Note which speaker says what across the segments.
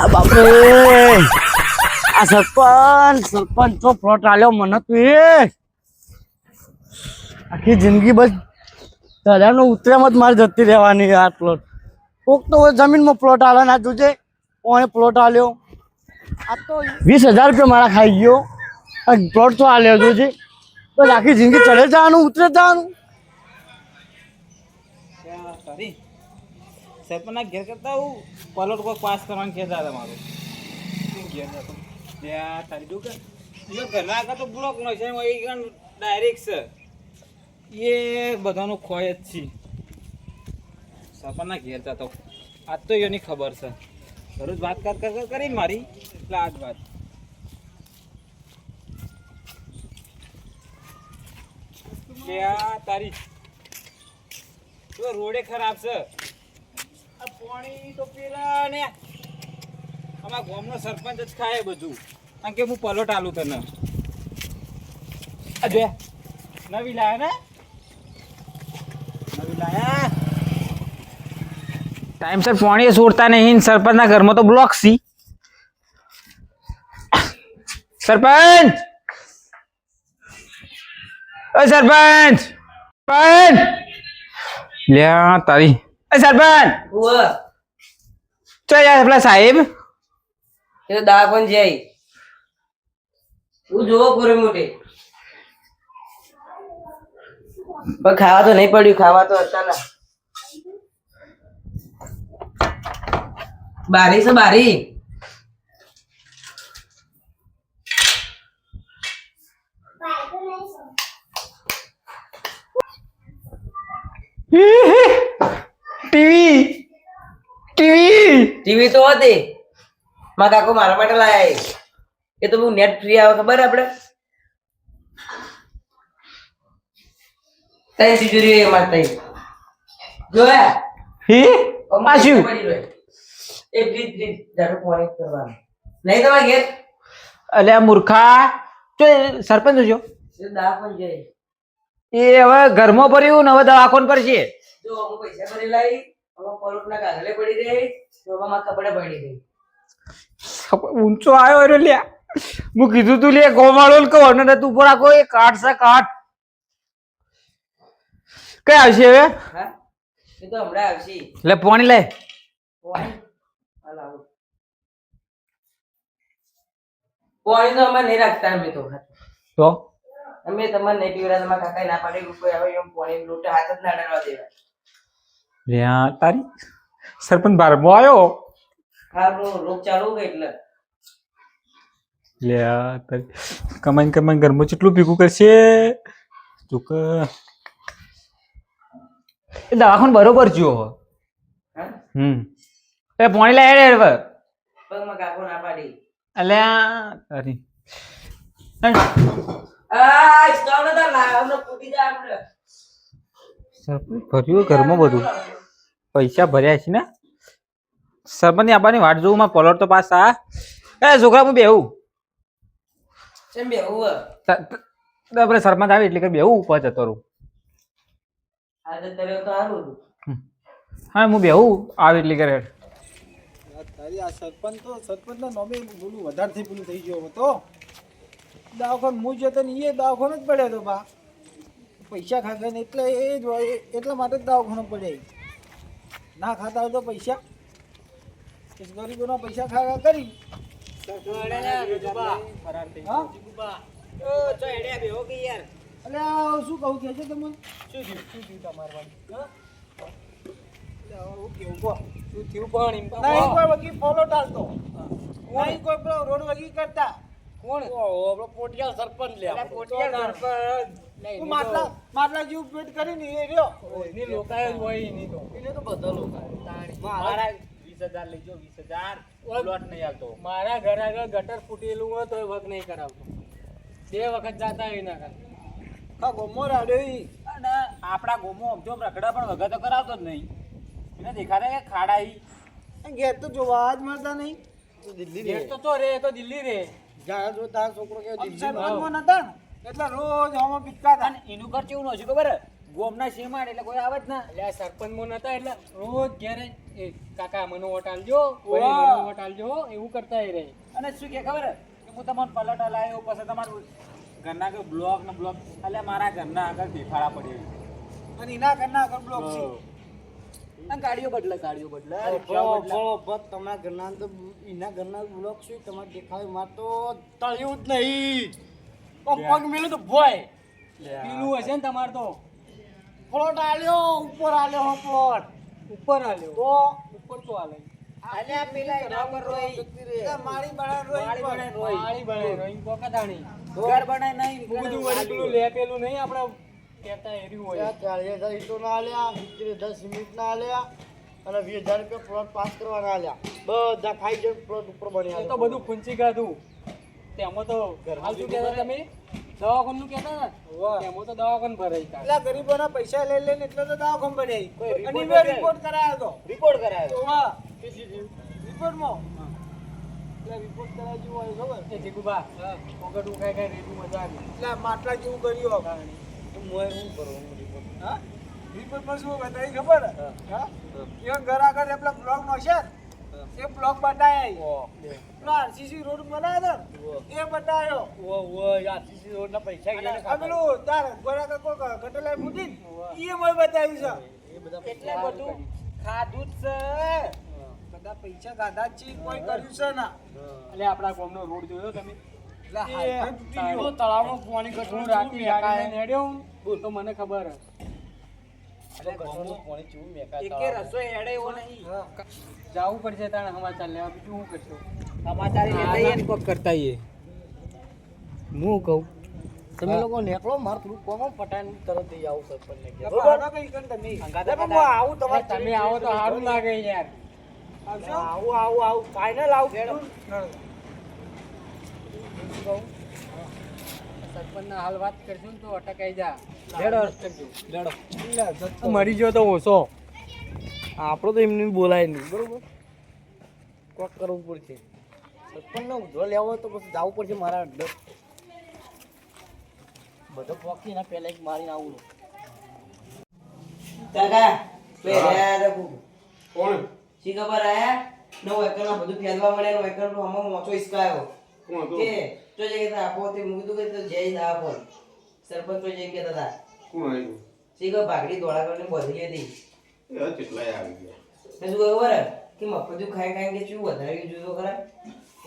Speaker 1: આ બાપરે. આ સરપંચ સરપંચ તો પ્લોટ આલ્યો મને તો એ. આખી જિંદગી બસ તળાનો ઉતરેમાં જ મારે જતી રહેવાની આ પ્લોટ. કોક તો જમીનમાં પ્લોટ આલે ના જોજે, કોણે પ્લોટ આલ્યો? આ તો વીસ હજાર રૂપિયા મારા ખાઈ ગયો. પ્લોટ તો આલ્યો જોજે. બસ આખી જિંદગી ચડે જવાનું, ઉતરે જવાનું
Speaker 2: તારી સરપંચના ઘેર કરતા હું પલોટ કોઈ પાસ કરવાનું કહેતા હતા મારું. ઘેર જતો ત્યાં તારી કે જો ઘરના આગળ તો બ્લોક નો છે એ ડાયરેક્ટ છે. એ બધાનું ખોય જ છે. સરપંચના ઘેર જતો. આજ તો એની ખબર છે. દરરોજ વાત કર કર મારી. એટલે આજ વાત. ત્યાં તારી તો રોડે ખરાબ છે. પાણી તો પેલા ને. ગામનો સરપંચ જ ખાય બધું. કારણ કે હું પલોટ આલું તને. નવી લાયા ને? નવી લાયા? ટાઈમસર પાણી છોડતા નહીં. સરપંચના ઘરમાં તો બ્લોક સી સરપંચ! ઓ સરપંચ! સરપંચ! લ્યા તારી એ સરપંચ
Speaker 3: ઉવ્વ.
Speaker 2: ચો યાર પેલા સાહેબ
Speaker 3: એ તો જાય હું જોવો પૂરે મોટી પણ ખાવા તો નહીં પડ્યું ખાવા તો હતા ના બારી છે બારી
Speaker 2: ટીવી. ટીવી.
Speaker 3: ટીવી તો હતી. માં કાકો મારા માટે લાયા એ. તો હું નેટ ફ્રી આવે ખબર આપડે? તઈ તિજોરી એ માર તઈ. જોયા?
Speaker 2: હે?
Speaker 3: પાછું એ ફ્રીજ ફ્રીજ જાડું પાણી કરવાનું. નહીં તમારે ઘેર?
Speaker 2: અલ્યા મૂર્ખા. જો સરપંચ જો
Speaker 3: જાય.
Speaker 2: એ હવે ઘરમાં ભર્યું ને હવે દવાખાન પર છે.
Speaker 3: જો અમુક પૈસા ભરી લાવી અમુક પરોટના કાગળે પડી રહી તો હવે મારા કપડે પડી ગઈ.
Speaker 2: ઊંચો આવ્યો એટલે લ્યા. હું કીધું તું લે ગોમાળો કહો ને તું ઉપર આખો એ કાઢ છે કાઢ કઈ આવશે હવે?
Speaker 3: હા? એ તો હમણાં આવશે.
Speaker 2: પાણી લે.
Speaker 3: પાણી? આવું. પાણી તો અમે નહીં રાખતા અમે તો.
Speaker 2: તો?
Speaker 3: અમે તમારે નહીં પીવડા તમારા કાકા ના પાડે કોઈ આવે એમ પાણી લોટા હાથ જ ના ડરવા દેવા.
Speaker 2: લ્યા તારી સરપંચ બારમો આવ્યો?
Speaker 3: લે રો
Speaker 2: તારી કમાઈને કમાઈને ઘરમાં કેટલું ભેગું કરશે? તું કે એ દવાખાનું બરોબર
Speaker 3: જુઓ
Speaker 2: હમ. એ પોણી લે હેડ હેડ હવે
Speaker 3: પગમાં કાકો ના પાડી.
Speaker 2: અલ્યા. તારી.
Speaker 3: આ આપણે.
Speaker 2: ભર્યું ઘરમાં બધું? પૈસા ભર્યા છે ને? સરપંચની આપવાની વાટ જોઉં માં પલોટ તો પાસ આ. એ છોકરા હું બેહું.
Speaker 3: ચમ બેહું
Speaker 2: આપણે સરપંચ આવે એટલે કે બેહું ઉપર જતો રહું.
Speaker 3: આજે તો સારું
Speaker 2: હા હું બેહું આવે એટલે કરે
Speaker 4: તારી આ સરપંચ તો સરપંચના નામે બોલું વધારથી પેલું થઈ ગયો હતો તો. દવાખાન હું જતો ને એ દવાખાનો જ પડ્યો હતો બા. પૈસા ખાતા ને એટલે એ જ હોય એ- એટલા માટે જ દવાખાનો પડે. ના ખાતા હોય તો પૈસા. ગરીબોના પૈસા ખાવા કરી? અલે આ શું કહું કે છે તમે શું થયું શું થયું તમારે કેવું કહો. નહીં કોઈ વકીલ ફોલો નહીં કોઈ પેલો રોડ વગી કરતા. કોણ? પોટિયા સરપંચ લે માટલા માટલા જેવું પેટ કરીને એ રહ્યો. એને તો. બધા લોકો
Speaker 2: મારા વીસ હજાર લઈ વીસ હજાર. પ્લોટ નહીં હાલતો
Speaker 5: મારા ઘર આગળ ગટર ફૂટેલું હોય તો વર્ક નહીં કરાવતો. બે વખત જાતા એના
Speaker 4: ગોમો રાડ્યો
Speaker 2: અને આપણા ગોમો અમજો રખડા પણ વગર તો કરાવતો જ નહીં. એને દેખાડે કે ખાડા ઈ.
Speaker 4: ઘેર તો જોવા જ મળતા નહીં. દિલ્હી રે
Speaker 5: તો તો રે તો દિલ્હી રે.
Speaker 4: જાણ જો તાર છોકરો કે દિલ્હી સરપંચમાં નતા એટલે રોજ આમાં હતા
Speaker 2: અને એનું ઘર કેવું નહોતું ખબર? ગોમના શેમાડ એટલે કોઈ આવે જ ના.
Speaker 5: એટલે સરપંચ મો નતા એટલે રોજ ઘેરે એ કાકા મને વોટ આલજો. મને વોટ આલજો એવું કરતા એ રહે.
Speaker 2: અને શું કે ખબર? કે હું તમારો પલટ લાવ્યો પછી તમારું ઘરના કે બ્લોક ને બ્લોક એટલે મારા ઘરના આગળ દેખાડા પડે
Speaker 4: અને એના ઘરના આગળ બ્લોક છે.
Speaker 2: અને ગાડીઓ બદલે ગાડીઓ બદલે
Speaker 1: તમારા ઘરના તો એના ઘરના બ્લોક છે તમારે દેખાયમાં તો તળ્યું જ નહીં. પગ મેલું તો ભોય.
Speaker 5: પીલું હશે ને તમારે તો.
Speaker 1: પ્લોટ આલ્યો ઉપર આલ્યો હો પ્લોટ
Speaker 5: ઉપર આલ્યો.
Speaker 1: તો
Speaker 5: ઉપર તો આલે.
Speaker 2: આલ્યા પેલા એના ઉપર રોઈ.
Speaker 4: મારી બળા રોઈ
Speaker 2: મારી
Speaker 4: પર.
Speaker 2: રોઈ.
Speaker 5: મારી બને રોઈ. કોકતાણી
Speaker 2: ઘર બનાય નહીં
Speaker 5: બધું વળી પેલું લે પેલું નહીં આપણે કહેતા એર્યું હોય.
Speaker 1: ચાલીસ હજાર ઈંટો ના આલ્યા હજાર સિમેન્ટ ના આલ્યા અને વીસ હજાર રૂપિયા પ્લોટ પાસ કરવાના આલ્યા. બધા ખાઈ જઈને પ્લોટ ઉપર બન્યા
Speaker 5: તો બધું ખૂંચી કાઢું. તેમાં તો હાલ શું કહેતા તમે? દવાખાનું કહેતા ને તેમાં તો દવાખાન ભરાઈ એટલા
Speaker 4: એટલે ગરીબોના પૈસા લઈ લઈને એટલે તો દવાખાન અને મેં રિપોર્ટ કરાયો તો.
Speaker 2: રિપોર્ટ કરાયો
Speaker 4: એટલે રિપોર્ટ કરાય જેવું હોય ખબર.
Speaker 5: એ જીગુબા પોકેટ ઉખાય ખાય રેડું મજા આવી.
Speaker 4: એટલે માટલા જેવું કર્યું
Speaker 1: તો મોય શું કરવાનું રિપોર્ટ
Speaker 4: હા? રિપોર્ટમાં શું બતાવી ખબર? હે? હા? ઘર આગળ એ પેલા બ્લોક નો છે? એ બ્લોક બતાવ્યા પેલો આરસીસી રોડ બનાવ્યો ને એ બતાવ્યો
Speaker 1: ઓ ઓ આરસીસી રોડ ના પૈસા ગયા
Speaker 4: આ પેલું તાર ગોરા ગટરલાઈ ફૂટી ને, એ મને બતાવ્યું છે.
Speaker 2: એટલે બધું ખાધું જ છે.
Speaker 4: બધા પૈસા ગાધા જ છે કોઈ કર્યું છે ના.
Speaker 5: એટલે આપણા ગામનો રોડ જોયો તમે?
Speaker 4: એટલે
Speaker 1: તળાવમાં પાણી
Speaker 5: હું. રાખી તો મને ખબર હે. જાવું પડશે તાણે સમાચાર લેવા. બીજું શું કરશો?
Speaker 2: સમાચાર લેતા કોક કરતા આવીએ.
Speaker 1: હું કહું તમે લોકો નીકળો મારે થોડું કોમ પટાઈને તરત જઈ આવું સરપંચને ઘેર.
Speaker 4: એટલે કઈ કણ તમે? હું આવું
Speaker 5: અરે તમે આવો તો સારું લાગે યાર.
Speaker 1: આવું આવું આવું. ફાઇનલ આવું.
Speaker 5: સરપંચના હાલ વાત કરશું ને તો અટકાઈ જા. મરી ગયો તો ઓછો
Speaker 1: આપણો તો એમને બોલાય નહીં બરોબર? કોક કરવું પડશે. સરપંચને ઉધરો લેવો તો પછી જવું પડશે મારા અડ્ડર બધો પોકી ના પહેલા એક મારીને આવું
Speaker 3: કાકા.
Speaker 6: કોણ?
Speaker 3: શી ખબર આયા નવ એકર બધું ફેલવા મળે નવ એકર નો અમારો મોચો
Speaker 6: કોણ હતું?
Speaker 3: કે તો જે કે આપો તે મૂકી દઉં કે તો જય ના આપો સરપંચ જે કહેતા હતા
Speaker 6: કોણ આવ્યું
Speaker 3: શી ખબર ભાગડી દોડા કરીને બોધી હતી.
Speaker 6: એ કેટલાય આવી ગયા.
Speaker 3: મેં શું કહ્યું ખબર કે મફતું ખાઈ ખાઈને કે શું? વધારે તો ખરા.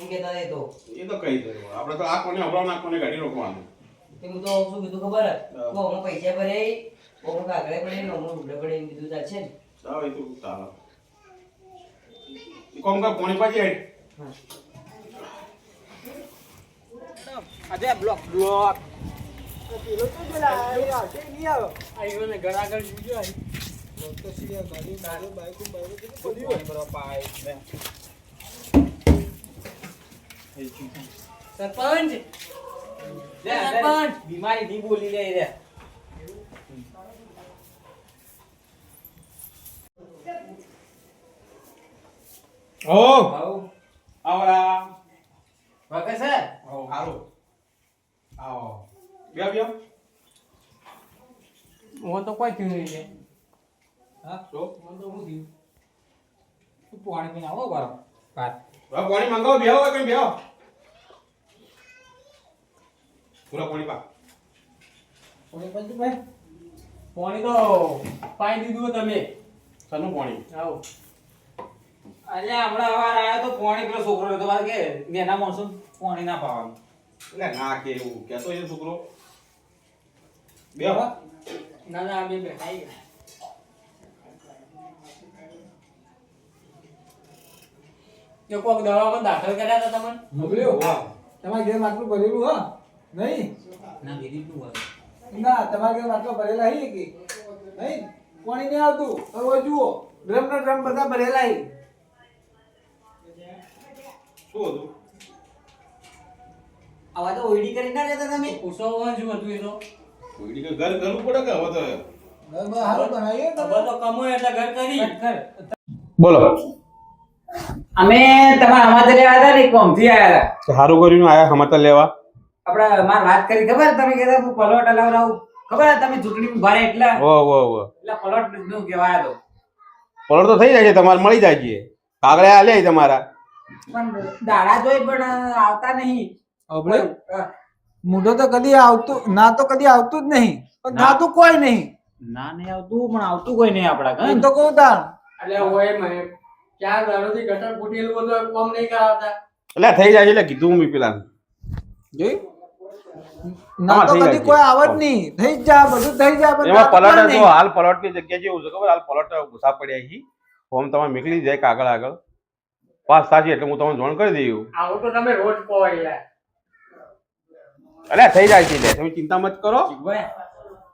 Speaker 3: એમ કહેતા હતા એ તો.
Speaker 6: એ તો કઈ દે. આપણે તો આ કોને હમણાં ના કોને ગાડી રોકવાનું.
Speaker 3: તે હું તો શું કીધું ખબર? હે. હું પૈસા ભરે હું કાગળે પડે ને હું રૂપડે પડે એમ કીધું છે ને
Speaker 6: ચાલો એ તો તારા કોમ કા પોણી પાજે
Speaker 2: આજે બ્લોક બ્લોક.
Speaker 4: હોય
Speaker 5: સરપંચ.
Speaker 2: બીમારી ની બોલી લે રે.
Speaker 6: ઓ
Speaker 2: આવું.
Speaker 6: આવરા
Speaker 2: વખત છે
Speaker 6: આવો. હાલો. આવો. બે બે
Speaker 5: હું તો કોઈ થયું નહીં છે.
Speaker 2: હા
Speaker 6: તો
Speaker 5: હું તો હું થયું?
Speaker 2: તું પાણી પીને આવો બાર?
Speaker 6: બાર. પાણી મંગાવો બેહો કઈ બેહો. પૂરા પાણી પા
Speaker 5: પાણી તો પાઈ દીધું તમે.
Speaker 6: સનું પાણી?
Speaker 5: આવો.
Speaker 2: અરે હમણાં અવાર આવ્યો તો પાણી પેલો છોકરો હતો કે નેના માણસો પાણી ના પાવાનું
Speaker 6: એટલે ના કે એવું. કેતો એ છોકરો.
Speaker 5: ના ના. જો કોક દવામાં દાખલ કર્યા હતા તમને?
Speaker 4: મોકલ્યો? તમારા ઘેર માટલું ભરેલું હા? નહીં?
Speaker 2: ના હોય?
Speaker 4: ના તમારા ઘેર માટલો ભરેલા હી કે? નહીં? પાણી નહીં આવતું. હવે જુઓ. ડ્રમ ના ડ્રમ બધા ભરેલા હી.
Speaker 6: શું હતું?
Speaker 2: આવા તો ઓઈડી કરી ના રહેતા તમે?
Speaker 5: પૂછો શું હતું એ તો
Speaker 6: કોઈની કે ઘર કરવું પડે કે હવે તો
Speaker 4: સારું બનાવીએ
Speaker 5: હવે તો કમો એટલે ઘર કરી.
Speaker 6: બોલો.
Speaker 2: અમે તમારા સમાચાર લેવા હતા ને કોમથી આવ્યા હતા.
Speaker 6: સારું કર્યું આયા સમાચાર લેવા.
Speaker 2: આપણે માર વાત કરી ખબર? તમે કહેતા હું પલોટ હલાવરાવું ખબર? તમે ચૂંટણી ઊભા રહ્યા એટલે.
Speaker 6: ઓ ઓ ઓ.
Speaker 2: એટલે પલોટનું કહેવાય તો.
Speaker 6: પલોટ તો થઈ જાય છે તમારે મળી જાય છે. કાગળે આલે તમારા.
Speaker 2: પણ દાડા જોઈ પણ આવતા નહીં.
Speaker 4: આપણે મૂઢો તો કદી આવતું ના તો કદી આવતું જ નહીં. પણ
Speaker 2: ના.
Speaker 4: થતું કોઈ નહીં.
Speaker 2: ના નહીં આવતું પણ આવતું કોઈ નહીં આપડા ઘર.
Speaker 4: તો કહું તાણ
Speaker 5: એટલે હોય મને ચાર દાડોથી ગટર ફૂટેલું બધું કોમ નહીં કરાવતા.
Speaker 6: એટલે થઈ જાય એટલે કીધું મેં પેલા.
Speaker 4: જોઈ ના તો
Speaker 6: જાય
Speaker 4: કદી કોઈ આવત નહીં. થઈ જા બધું થઈ જાય પણ
Speaker 6: એમાં
Speaker 4: થતું કોઈ નહીં.
Speaker 6: હાલ પલોટની જગ્યા જેવું છે ખબર? હાલ પલોટ ઘુસા પડ્યા છે. ફોર્મ તમે નીકળી જાય કાગળ આગળ. પાસ થશે એટલે હું તમને જોણ કરી દઉં
Speaker 5: આવું તો તમે રોજ કહો
Speaker 6: એટલે થઈ જાય છે એટલે. તમે ચિંતા મત કરો.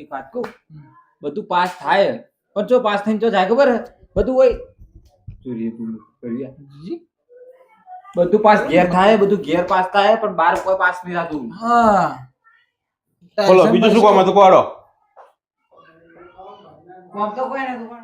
Speaker 2: એક વાત કહું? બધું પાસ થાય. પણ જો પાસ થઈને જો જાય ખબર હે? બધું હોય. ચોરી તું કર્યું જી. બધું પાસ ઘેર થાય બધું ઘેર પાસ થાય પણ બાર કોઈ પાસ નહીં થતું.
Speaker 4: હા.
Speaker 6: બોલો બીજું શું કામ હતું? કોડો
Speaker 2: કોમ તો કોઈ નથી